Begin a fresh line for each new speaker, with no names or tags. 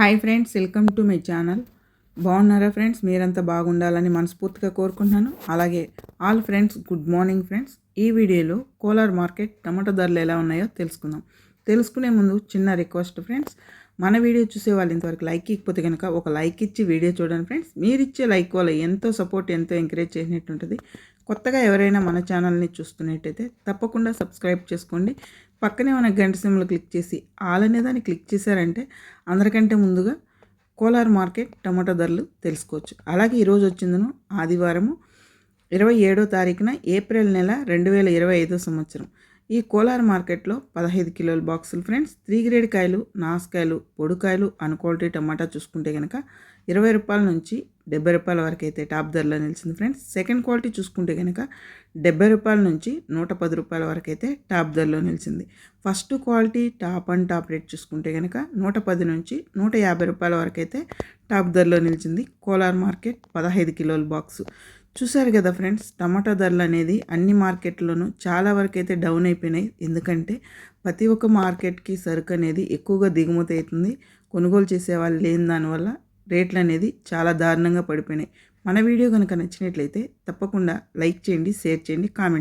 Hi friends welcome to my channel. బాగున్నారా friends? మీరంతా బాగుండాలని మనస్ఫూర్తిగా కోరుకుంటున్నాను. అలాగే all friends good morning friends. ఈ వీడియోలో కోలార్ మార్కెట్ టమాటో ధరలు ఎలా ఉన్నాయో తెలుసుకుందాం. తెలుసుకునే ముందు చిన్న రిక్వెస్ట్ ఫ్రెండ్స్. మన వీడియో చూసే వాళ్ళు ఇంతవరకు లైక్ ఇకపోతే కనుక ఒక లైక్ ఇచ్చి వీడియో చూడండి ఫ్రెండ్స్. మీరు ఇచ్చే లైక్ వల్ల ఎంతో సపోర్ట్ ఎంతో ఎంకరేజ్ చేసినట్టు ఉంటుంది కొత్తగా ఎవరైనా మన ఛానల్ని చూస్తున్నట్టయితే తప్పకుండా సబ్స్క్రైబ్ చేసుకోండి. పక్కనే ఉన్న గంట సింబల్ క్లిక్ చేసి ఆల్ అనే దాన్ని క్లిక్ చేశారంటే అందరికంటే ముందుగా కోలార్ మార్కెట్ టమాటో ధరలు తెలుసుకోవచ్చు. అలాగే ఈరోజు వచ్చిందను ఆదివారము ఇరవై ఏడో తారీఖున ఏప్రిల్ నెల రెండు వేల ఇరవై ఐదో సంవత్సరం. ఈ కోలార్ మార్కెట్లో పదహైదు కిలోల బాక్సులు ఫ్రెండ్స్. త్రీ గ్రేడ్ కాయలు నాసుకాయలు పొడుకాయలు అన్ క్వాలిటీ టమాటా చూసుకుంటే కనుక ఇరవై రూపాయల నుంచి డెబ్బై రూపాయల వరకు అయితే టాప్ ధరలో నిలిచింది ఫ్రెండ్స్. సెకండ్ క్వాలిటీ చూసుకుంటే కనుక డెబ్బై రూపాయల నుంచి నూట పది రూపాయల వరకు అయితే టాప్ ధరలో నిలిచింది. First quality top and top rate చూసుకుంటే కనుక నూట పది నుంచి నూట యాభై రూపాయల వరకు అయితే టాప్ ధరలో నిలిచింది కోలార్ మార్కెట్ పదహైదు కిలోల బాక్సు. చూసారు కదా ఫ్రెండ్స్ టమాటా ధరలు అనేది అన్ని మార్కెట్లోనూ చాలా వరకు అయితే డౌన్ అయిపోయినాయి. ఎందుకంటే ప్రతి ఒక్క మార్కెట్కి సరుకు అనేది ఎక్కువగా దిగుమతి అవుతుంది. కొనుగోలు చేసే వాళ్ళు లేని దానివల్ల రేట్లు అనేది చాలా దారుణంగా పడిపోయినాయి. మన వీడియో కనుక నచ్చినట్లయితే తప్పకుండా లైక్ చేయండి షేర్ చేయండి కామెంట్